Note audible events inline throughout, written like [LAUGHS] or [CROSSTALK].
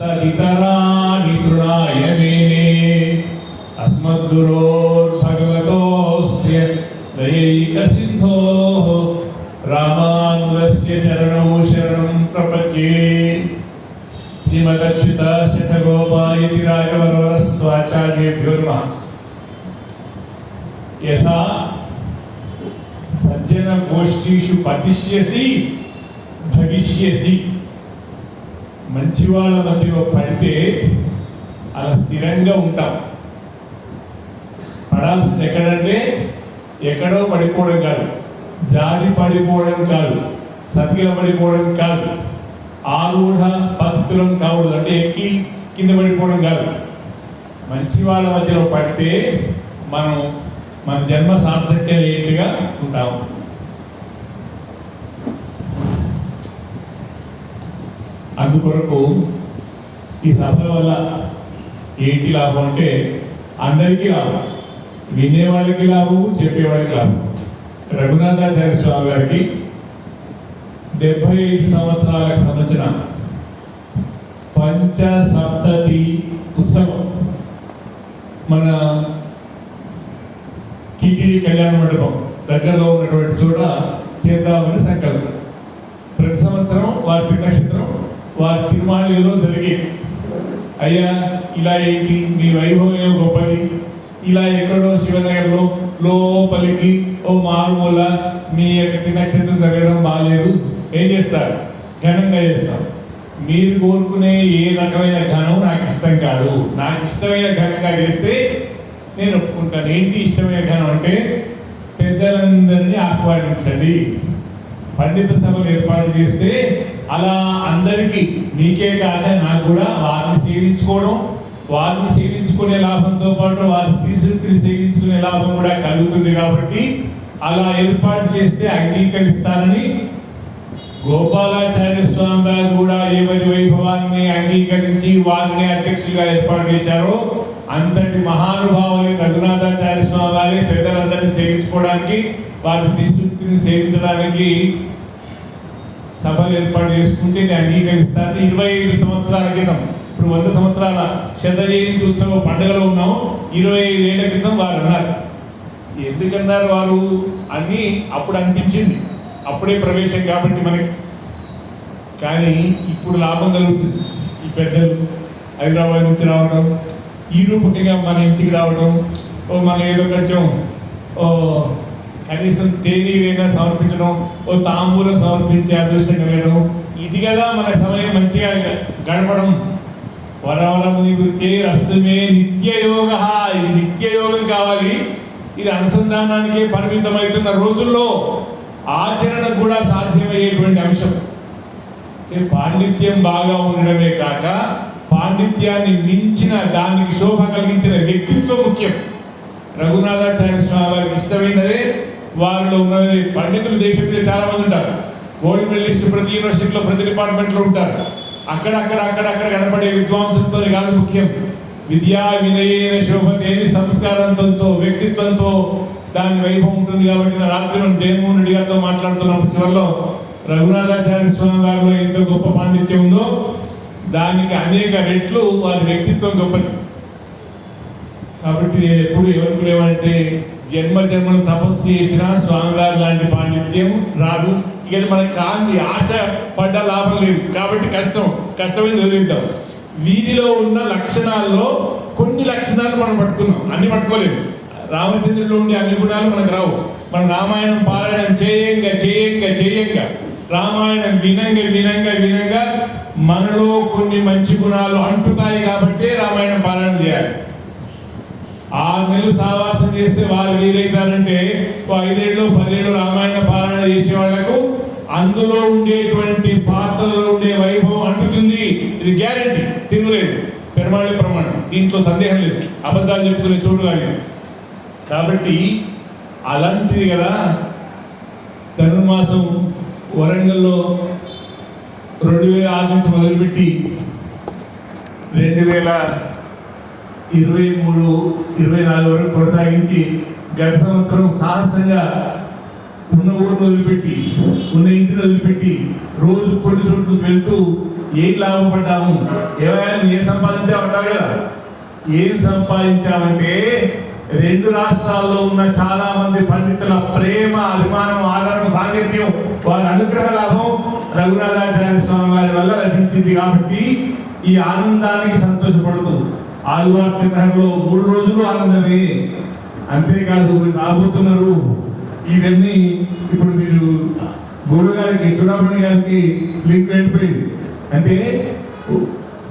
తదితరాని తృణాయ అస్మద్గురోర్భగవతోస్య దయైక సింధోః రామానుజస్య చరణౌ శరణం ప్రపద్యే. శ్రీమదచ్యుత శతగోపాయతి రాజవరస్వాచార్యేభ్యో నమః యథా సజ్జన గోష్ఠీషు పతిష్యసి భవిష్యసి. మంచి వాళ్ళ మధ్యలో పడితే అలా స్థిరంగా ఉంటాం. పడాల్సింది ఎక్కడంటే ఎక్కడో పడిపోవడం కాదు. జారి పడిపోవడం కాదు. సతికిల పడిపోవడం కాదు. ఆరూఢ పద్ధతులం కావడం అంటే ఎక్కి కింద పడిపోవడం కాదు. మంచి వాళ్ళ మధ్యలో పడితే మనం మన జన్మ సార్థక్యమైనట్టుగా ఉంటాము అందుకొరకు ఈ సభల వల్ల ఏంటి లాభం అంటే అందరికీ లాభం. వినేవాళ్ళకి లాభం చెప్పేవాళ్ళకి లాభం. రఘునాథాచార్య స్వామి గారికి డెబ్బై ఐదు సంవత్సరాలకు సంబంధించిన పంచసప్తతి ఉత్సవం మన టీటీడీ కళ్యాణ మండపం దగ్గరలో ఉన్నటువంటి చోట చేద్దామని సంకల్పం. ప్రతి సంవత్సరం వారి నక్షత్రం వారి తిరుమాలిలో జరిగేది అయ్యా ఇలా ఏంటి? మీ వైభవం ఏమో గొప్పది. ఇలా ఎక్కడో శివనగర్లో లోపలికి ఓ మారుమూల మీ యొక్క తిరునక్షత్రం జరగడం బాగాలేదు ఏం చేస్తారు? ఘనంగా చేస్తారు. మీరు కోరుకునే ఏ రకమైన ఘనం నాకు ఇష్టం కాదు. నాకు ఇష్టమైన ఘనంగా చేస్తే నేను ఒప్పుకుంటాను. ఏంటి ఇష్టమైన ఘనం అంటే పెద్దలందరినీ ఆహ్వానించండి. పండిత సభలు ఏర్పాటు చేస్తే అలా అందరికీ నీకే కాక నాకు కూడా వారిని సేవించుకోవడం వారిని సేవించుకునే లాభంతో పాటు వారి శ్రీశక్తిని సేవించుకునే లాభం కూడా కలుగుతుంది కాబట్టి అలా ఏర్పాటు చేస్తే అంగీకరిస్తానని గోపాలాచార్య స్వామి గారు కూడా ఎవరి వైభవాన్ని అంగీకరించి వారిని అధ్యక్షులుగా ఏర్పాటు చేశారో అంతటి మహానుభావులు రఘునాథాచార్య స్వామి గారి పెద్దలందరినీ సేవించుకోవడానికి వారి శ్రీశక్తిని సేవించడానికి సభలు ఏర్పాటు చేసుకుంటే నేను అంగీకరిస్తాను. ఇరవై ఐదు సంవత్సరాల క్రితం ఇప్పుడు వంద సంవత్సరాల శత జయంతి ఉత్సవ పండుగలో ఉన్నాం. ఇరవై ఐదు ఏళ్ళ క్రితం వారు అన్నారు ఎందుకన్నారు వారు? అని అప్పుడు అనిపించింది. అప్పుడే ప్రవేశం కాబట్టి మనకి. కానీ ఇప్పుడు లాభం కలుగుతుంది. ఈ పెద్దలు హైదరాబాద్ నుంచి రావడం ఈ రూపకంగా మన ఇంటికి రావడం ఓ మన ఏదో కొంచెం ఓ కనీసం తేనీవేగా సమర్పించడం ఓ తాంబూలం సమర్పించే అదృష్టం కలగడం. ఇది కదా మన సమయం మంచిగా గడపడం. వరవరముని వృత్తే రస్తుమే నిత్య యోగ ఇది నిత్య యోగం కావాలి. ఇది అనుసంధానానికే పరిమితమవుతున్న రోజుల్లో ఆచరణ కూడా సాధ్యమయ్యేటువంటి అంశం. పాండిత్యం బాగా ఉండడమే కాక పాండిత్యాన్ని మించిన దానికి శోభ కలిగించిన వ్యక్తిత్వం ముఖ్యం. రఘునాథాచార్య స్వామి వారికి ఇష్టమైనదే. వారిలో ఉన్నది పండితులు దేశంలో చాలా మంది ఉంటారు గోల్డ్ మెడలిస్ట్ ప్రతి యూనివర్సిటీలో ప్రతి డిపార్ట్మెంట్లో ఉంటారు. అక్కడ అక్కడ అక్కడ అక్కడ కనపడే విద్వాంసంతో కాదు ముఖ్యం. విద్యా వినయన శోభతేని సంస్కారంతో వ్యక్తిత్వంతో దాని వైభవం ఉంటుంది కాబట్టి నా రాత్రి మనం జగన్మోహన్ రెడ్డి గారితో మాట్లాడుతున్న. చివరిలో రఘునాథాచార్య స్వామి గారిలో ఎంత గొప్ప పాండిత్యం ఉందో దానికి అనేక రెట్లు వారి వ్యక్తిత్వం గొప్పది. కాబట్టి నేను ఎప్పుడు ఎవరికి లేవంటే జన్మ జన్మలు తపస్సు చేసిన స్వామివారి లాంటి పాండిత్యం రాదు. ఇక మనకి కాంతి ఆశ పడ్డ లాభం లేదు. కాబట్టి కష్టం కష్టమే చదివిద్దాం వీరిలో ఉన్న లక్షణాల్లో కొన్ని లక్షణాలు మనం పట్టుకున్నాం. అన్ని పట్టుకోలేము రామచంద్రులో ఉండే అన్ని గుణాలు మనకు రావు. మన రామాయణం పారాయణం చేయంగా చేయంగా చేయంగా. రామాయణం వినంగా వినంగా వినంగా మనలో కొన్ని మంచి గుణాలు అంటుతాయి కాబట్టి రామాయణం పారాయణ చేయాలి. ఆరు నెలలు సావాసం చేస్తే వాళ్ళు వీలైతారంటే ఐదేళ్ళు పదేళ్ళు రామాయణ పారాయణ చేసే వాళ్ళకు అందులో ఉండేటువంటి పాత్రలో ఉండే వైభవం అంటుతుంది. ఇది గ్యారెంటీ. తిరుగులేదు పెరమాళి ప్రమాణం. దీంట్లో సందేహం లేదు. అబద్ధాలు చెప్పుకునే చూడు కానీ కాబట్టి అలాంటిది కదా ధనుర్మాసం వరంగల్లో రెండు వేల ఆరు నుంచి మొదలుపెట్టి రెండు వేల ఇరవై మూడు ఇరవై నాలుగు వరకు కొనసాగించి గత సంవత్సరం సాహసంగా ఉన్న ఊరిని వదిలిపెట్టి ఉన్న ఇంటిని వదిలిపెట్టి రోజు కొన్ని చోట్లకు వెళ్తూ ఏం లాభపడ్డాము ఏమైనా ఏం సంపాదించామంటావు కదా? ఏం సంపాదించామంటే రెండు రాష్ట్రాల్లో ఉన్న చాలా మంది పండితుల ప్రేమ అభిమానం ఆధారం సాంగత్యం వారి అనుగ్రహ లాభం రఘునాథాచార్య స్వామి వారి వల్ల లభించింది కాబట్టి ఈ ఆనందానికి సంతోషపడుతూ ఆదివారి నగర్లో మూడు రోజులు ఆనందమే అంతేకాదు మీరు రాబోతున్నారు ఇవన్నీ ఇప్పుడు మీరు గురువు గారికి చూడమణి గారికి లింక్ వెళ్ళిపోయింది అంటే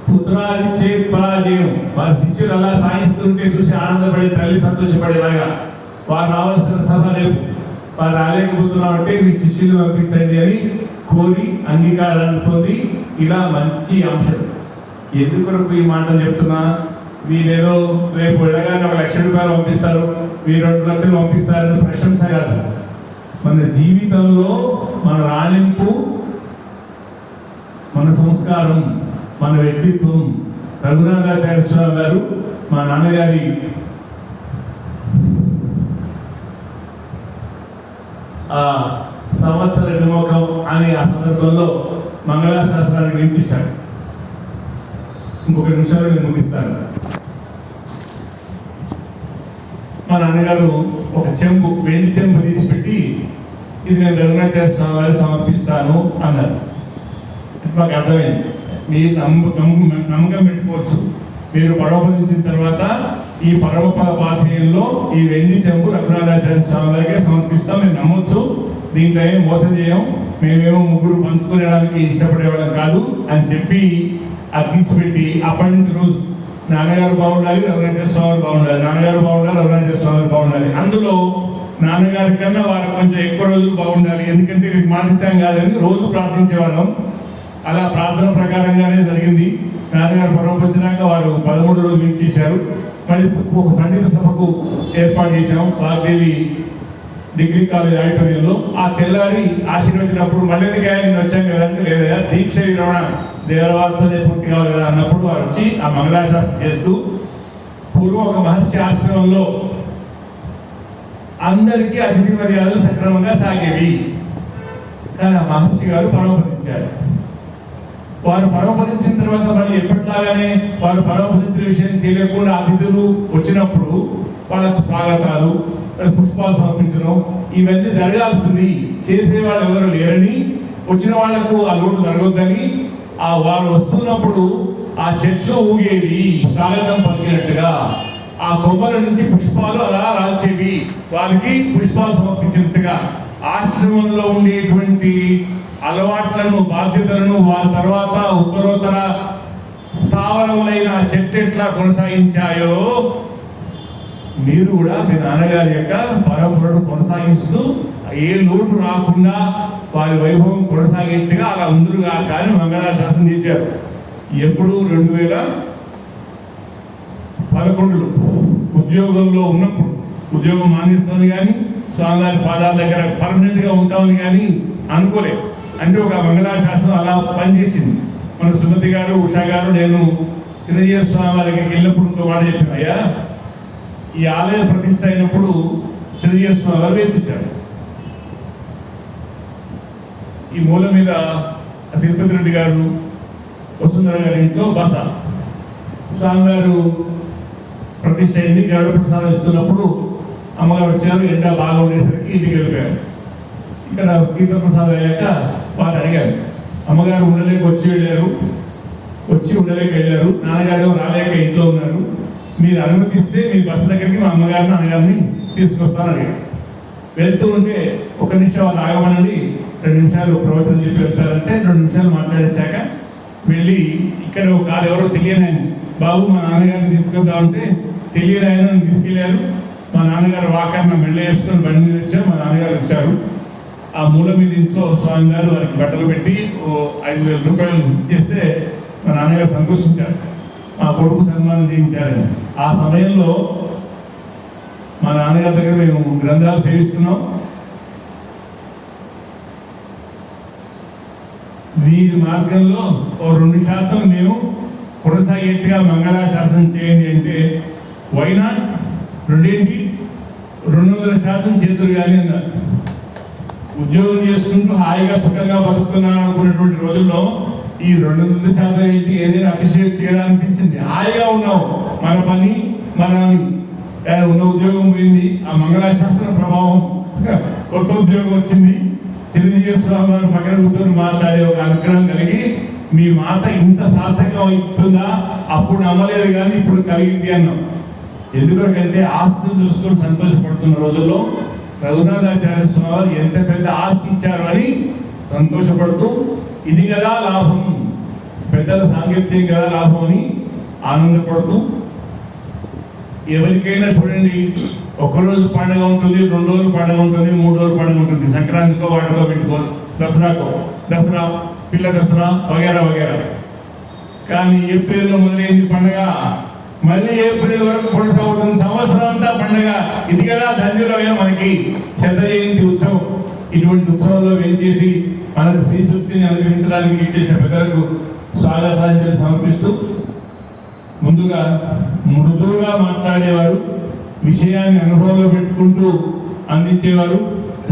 పుత్రాది చేత్ పరాజయం. వారి శిష్యులు అలా సాగిస్తుంటే చూసి ఆనందపడే తల్లి సంతోషపడేలాగా వారు రావాల్సిన సభ రేపు. వారు రాలేకపోతున్నాం అంటే మీ శిష్యులు పంపించండి అని కోరి అంగీకారాన్ని పొంది ఇలా మంచి అంశం. ఎందుకు ఈ మాటలు చెప్తున్నా? మీరేదో రేపు వెళ్ళగానే ఒక లక్ష రూపాయలు పంపిస్తారు మీరు రెండు లక్షలు పంపిస్తారని ప్రశంస కాదు. మన జీవితంలో మన రాణింపు మన సంస్కారం మన వ్యక్తిత్వం. రఘునాథాచార్య స్వామి గారు మా నాన్నగారి ఆ సంవత్సర విమోఖం అనే ఆ సందర్భంలో మంగళాశాస్త్రాన్ని వినిపించారు ఇంకొక నిమిషాలు నేను ముగిస్తాను. నాన్నగారు ఒక చెంబు వెండి చెంబు తీసి పెట్టి ఇది నేను రఘునాథాచార్య స్వామి వారికి సమర్పిస్తాను అన్నారు. మాకు అర్థమైంది. మీరు నమ్మకం నమ్మకం పెట్టుకోవచ్చు. మీరు పరమపదించిన తర్వాత ఈ పరమపద పాథేయంలో ఈ వెండి చెంబు రఘునాథాచార్య స్వామి వారికే సమర్పిస్తాం మేము నమ్మొచ్చు. దీంట్లో ఏం మోసం చేయం. మేమేమో ముగ్గురు పంచుకునేడానికి ఇష్టపడేవాళ్ళం కాదు అని చెప్పి అది తీసిపెట్టి అప్పటి నుంచి రోజు నాన్నగారు బాగుండాలి రఘునాథ స్వామి బాగుండాలి. నాన్నగారు బాగుండాలి రఘునాథ స్వామి బాగుండాలి. అందులో నాన్నగారి కన్నా వారు కొంచెం ఎక్కువ రోజులు బాగుండాలి. ఎందుకంటే మీకు మాటించాం కాదని రోజు ప్రార్థించేవాళ్ళం అలా ప్రార్థన ప్రకారంగానే జరిగింది. నాన్నగారు పొరం వచ్చినాక వారు పదమూడు రోజులు ఇచ్చేశారు మళ్ళీ ఒక పండిత సభకు ఏర్పాటు చేశాం. వాగ్దేవి డిగ్రీ కాలేజ్ ఆడిటోరియంలో ఆ తెల్లారి ఆశీర్వదించినప్పుడు మళ్ళీ గాయని వచ్చాం కదా లేదా దీక్ష విరమణ దేవవారితోనే పూర్తి కావాలి కదా అన్నప్పుడు వారు వచ్చి ఆ మంగళాశాస్త్రం చేస్తూ పూర్వం ఒక మహర్షి ఆశ్రమంలో అందరికీ అతిథి మర్యాదలు సక్రమంగా సాగేవి. కానీ ఆ మహర్షి గారు పరమపదించారు. వారు పరమపదించిన తర్వాత మళ్ళీ ఎప్పటిలాగానే వారు పరమపదించిన విషయం తెలియకుండా అతిథులు వచ్చినప్పుడు వాళ్ళకు స్వాగతాలు పుష్పాలు సమర్పించడం. ఇవన్నీ జరగాల్సింది. చేసేవాళ్ళు ఎవరు లేరని వచ్చిన వాళ్ళకు ఆ లోటు జరగొద్దని ఆ వారు వస్తున్నప్పుడు ఆ చెట్లు ఊగేవి స్వాగతం పలికినట్టుగా. ఆ కొమ్మల నుంచి పుష్పాలు అలా రాల్చేవి. వారికి పుష్పాలు సమర్పించినట్టుగా. ఆశ్రమంలో ఉండేటువంటి అలవాట్లను బాధ్యతలను వారి తర్వాత ఉత్తరోత్తర స్థావరములైన ఆ చెట్టు ఎట్లా కొనసాగించాయో మీరు కూడా మీ నాన్నగారి యొక్క పరంపరను కొనసాగిస్తూ ఏ లోటు రాకుండా వారి వైభవం కొనసాగేట్టుగా అలా ఉందిరుగా కానీ మంగళాశాసనం చేశారు ఎప్పుడు రెండు వేల పదకొండులో ఉద్యోగంలో ఉన్నప్పుడు ఉద్యోగం మానేస్తామని కానీ స్వామివారి పాదాల దగ్గర పర్మనెంట్గా ఉంటామని కానీ అనుకోలేదు అంటే ఒక మంగళాశాసనం అలా పనిచేసింది. మన సుమతి గారు ఉషా గారు నేను చిన్నజీవ స్వామి వారికి వెళ్ళినప్పుడు ఇంకో మాట చెప్పాను అయ్యా ఈ ఆలయ ప్రతిష్ట అయినప్పుడు చిన్నజీవ స్వామి వారు ఈ మూల మీద తిరుపతి రెడ్డి గారు వసుంధర గారి ఇంట్లో బస. స్వామివారు ప్రతిష్ట అయింది గరుడ ప్రసాదం ఇస్తున్నప్పుడు అమ్మగారు వచ్చారు ఎండ బాగా ఉండేసరికి ఇంటికి వెళ్ళిపోయారు. ఇక్కడ తీర్థ ప్రసాదం అయ్యాక వారు అడిగారు అమ్మగారు ఉండలేక వచ్చి వెళ్ళారు వచ్చి ఉండలేక వెళ్ళారు నాన్నగారు రాలేక ఇంట్లో ఉన్నారు మీరు అనుమతిస్తే మీ బస్సు దగ్గరికి మా అమ్మగారిని నాన్నగారిని తీసుకొస్తాను అడిగారు. వెళ్తూ ఉంటే ఒక నిమిషం వాళ్ళు ఆగమనండి రెండు నిమిషాలు ప్రవచనం చెప్పి వెళ్తారంటే రెండు నిమిషాలు మాట్లాడేశాక వెళ్ళి ఇక్కడ ఒక కారు ఎవరో తెలియని ఆయన బాబు మా నాన్నగారిని తీసుకెళ్తామంటే తెలియని ఆయన తీసుకెళ్ళారు మా నాన్నగారు వాకర్న మెళ్ళ వేసుకొని బండి మీద వచ్చారు మా నాన్నగారు వచ్చారు. ఆ మూల మీద ఇంట్లో స్వామి గారు వారికి బట్టలు పెట్టి ఓ ఐదు వేల రూపాయలు చేస్తే మా నాన్నగారు సంతోషించారు. మా కొడుకు సన్మానం చేయించారని. ఆ సమయంలో మా నాన్నగారి దగ్గర మేము గ్రంథాలు సేవిస్తున్నాం. వీరి మార్గంలో ఓ రెండు శాతం మేము కొనసాగేట్టుగా మంగళాశాసనం చేయండి అంటే వైనాట్ రెండేంటి? రెండు వందల శాతం చేతులు కానీ అన్నారు. ఉద్యోగం చేసుకుంటూ హాయిగా సుఖంగా బతుకుతున్నాను అనుకున్నటువంటి రోజుల్లో ఈ రెండు వందల శాతం ఏంటి? ఏదైనా అతిశయోక్తి కదా అనిపించింది. హాయిగా ఉన్నావు. మన పని మన ఉన్న ఉద్యోగం పోయింది. ఆ మంగళాశాసన ప్రభావం [LAUGHS] కొత్త ఉద్యోగం వచ్చింది. చిరంజీవి స్వామి గారు పక్కన కూర్చొని మాట్లాడే ఒక అనుగ్రహం కలిగి మీ మాట ఇంత సార్థకం అవుతుందా అప్పుడు నమ్మలేదు కానీ ఇప్పుడు కలిగింది అన్నాం. ఎందుకంటే ఆస్తిని చూసుకొని సంతోషపడుతున్న రోజుల్లో రఘునాథాచార్య స్వామి వారు ఎంత పెద్ద ఆస్తి ఇచ్చారు అని సంతోషపడుతూ ఇది కదా లాభం. పెద్దల సాంగత్యం కదా లాభం అని ఆనందపడుతూ ఎవరికైనా చూడండి ఒకరోజు పండుగ ఉంటుంది రెండు రోజులు పండుగ ఉంటుంది మూడు రోజులు పండుగ ఉంటుంది. సంక్రాంతికో వాటికో పెట్టుకో దసరాకో దసరా పిల్ల దసరా వగేరా వగేరా. కానీ ఏప్రిల్లో మొదలైంది పండుగ. మళ్ళీ ఏప్రిల్ వరకు కొనసాగుతుంది సంవత్సరం అంతా పండుగ. ఇది కదా ధన్యులమే మనకి శత జయంతి ఉత్సవం. ఇటువంటి ఉత్సవంలో వేంచేసి మనకు శ్రీశుక్తిని అనుగ్రహించడానికి ఇచ్చేసిన పెద్దలకు స్వాగతాంజలి సమర్పిస్తూ ముందుగా మృదువుగా మాట్లాడేవారు విషయాన్ని అనుభవంలో పెట్టుకుంటూ అందించేవారు.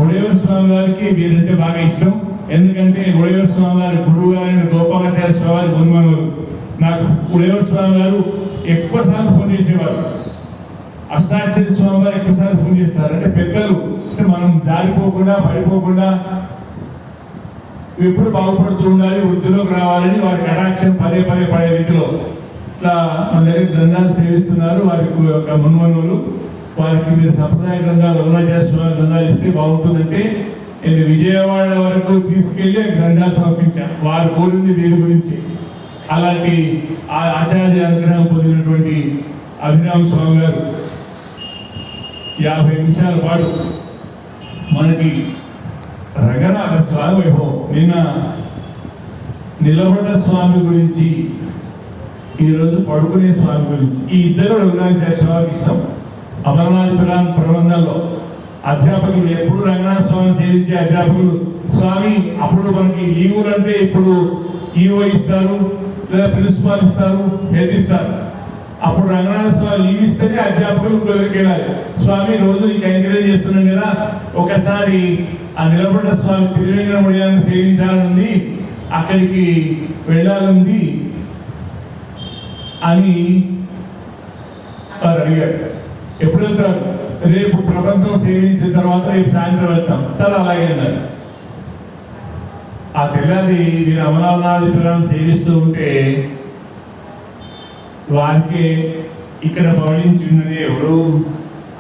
ఉడేవర స్వామి వారికి వీరంటే బాగా ఇష్టం. ఎందుకంటే ఉడేవర స్వామి గారి గురువు గారైన గోపాలాచార్య స్వామి వారి గురుమనులు నాకు ఉడేవర స్వామి గారు ఎక్కువసార్లు ఫోన్ చేసేవారు. అష్టాచార్య స్వామి వారు ఎక్కువసార్లు ఫోన్ చేస్తారు. అంటే పెద్దలు అంటే మనం జారిపోకుండా పడిపోకుండా ఎప్పుడు బాగుపడుతూ ఉండాలి వృద్ధిలోకి రావాలని వారి కటాక్షం పదే పదే పడే రీతిలో ఇట్లా మన దగ్గర గ్రంథాలు సేవిస్తున్నారు. వారికి యొక్క మున్మనులు. వారికి మీరు సంప్రదాయ గ్రంథాలు అరుణాచార్య గ్రంథాలు ఇస్తే బాగుంటుందంటే నేను విజయవాడ వరకు తీసుకెళ్ళి గ్రంథాలు సమర్పించాను వారు కోరింది వీరి గురించి. అలాంటి ఆ ఆచార్య అనుగ్రహం పొందినటువంటి అభిరామ్ స్వామి గారు యాభై నిమిషాల పాటు మనకి రంగనాథ స్వామి వైభవం. నిన్న నిలబడ్డ స్వామి గురించి ఈరోజు పడుకునే స్వామి గురించి. ఈ ఇద్దరు రఘునాథ స్వామికి ఇష్టం. అమరనాథ్ పురాణ ప్రబంధంలో అధ్యాపకులు ఎప్పుడు రంగనాథ స్వామిని సేవించే అధ్యాపకులు? స్వామి అప్పుడు మనకి లీవులు అంటే ఇప్పుడు ఈవో ఇస్తారు లేదా ప్రిన్సిపాల్ ఇస్తారు హెడ్ ఇస్తారు. అప్పుడు రంగనాథ స్వామి లీవ్ ఇస్తేనే అధ్యాపకులు వెళ్ళాలి. స్వామి రోజు నీకు ఎంకరేజ్ చేస్తున్నాం కదా ఒకసారి ఆ నిలబడ్డ స్వామి తిరువేంద్రముడియాన్ని సేవించాలని ఉంది. అక్కడికి వెళ్ళాలని అని వారు అడిగారు ఎప్పుడు వెళ్తారు? రేపు ప్రబంధం సేవించిన తర్వాత రేపు సాయంత్రం వెళ్తాం. సరే అలాగే అన్నారు. ఆ తెల్లారి నేను అమరావనాథి పిల్లలను సేవిస్తూ ఉంటే వారికి ఇక్కడ పవళించి ఉన్నది ఎవడు?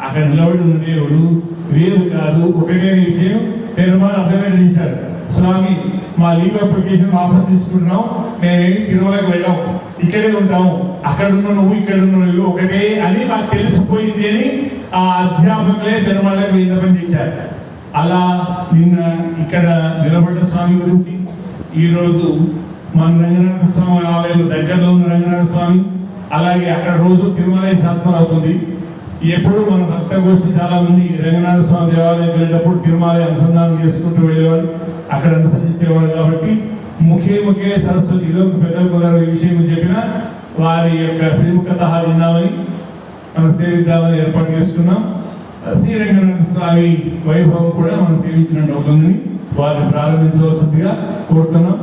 అక్కడ నిలబడి ఉన్నది ఎవడు? వేరు కాదు ఒకటే విషయం నిర్మాణ అర్థమైన చేశారు స్వామి మా లీవ్ అప్లికేషన్ వాపస్ తీసుకుంటున్నాం. మేమేమి తిరుమలకి వెళ్ళాం ఇక్కడే ఉంటాము అక్కడ ఉన్న నువ్వు ఇక్కడ ఉన్న నువ్వు. ఒకటే అని మాకు తెలిసిపోయింది అని ఆ అధ్యాపకులే తిరుమలకు విన్నపం చేశారు. అలా నిన్న ఇక్కడ నిలబడ్డ స్వామి గురించి ఈరోజు మన రంగనాథ స్వామి ఆలయం దగ్గరలో ఉన్న రంగనాథ స్వామి అలాగే అక్కడ రోజు తిరుమలై శాతం అవుతుంది. ఎప్పుడు మన భక్త గోష్ఠి చాలా మంది రంగనాథ స్వామి దేవాలయం వెళ్ళేటప్పుడు తిరుమల అనుసంధానం చేసుకుంటూ వెళ్ళేవారు అక్కడ అనుసరించేవాళ్ళు కాబట్టి ముఖే ముఖే సరస్వతిలో పెద్దలు కుదరు ఈ విషయం చెప్పిన వారి యొక్క శ్రీముఖత విన్నామని మనం సేవిద్దామని ఏర్పాటు చేసుకున్నాం. శ్రీరంగనాథ స్వామి వైభవం కూడా మనం సేవించినట్టు అవుతుందని వారిని ప్రారంభించవలసిందిగా కోరుతున్నాం.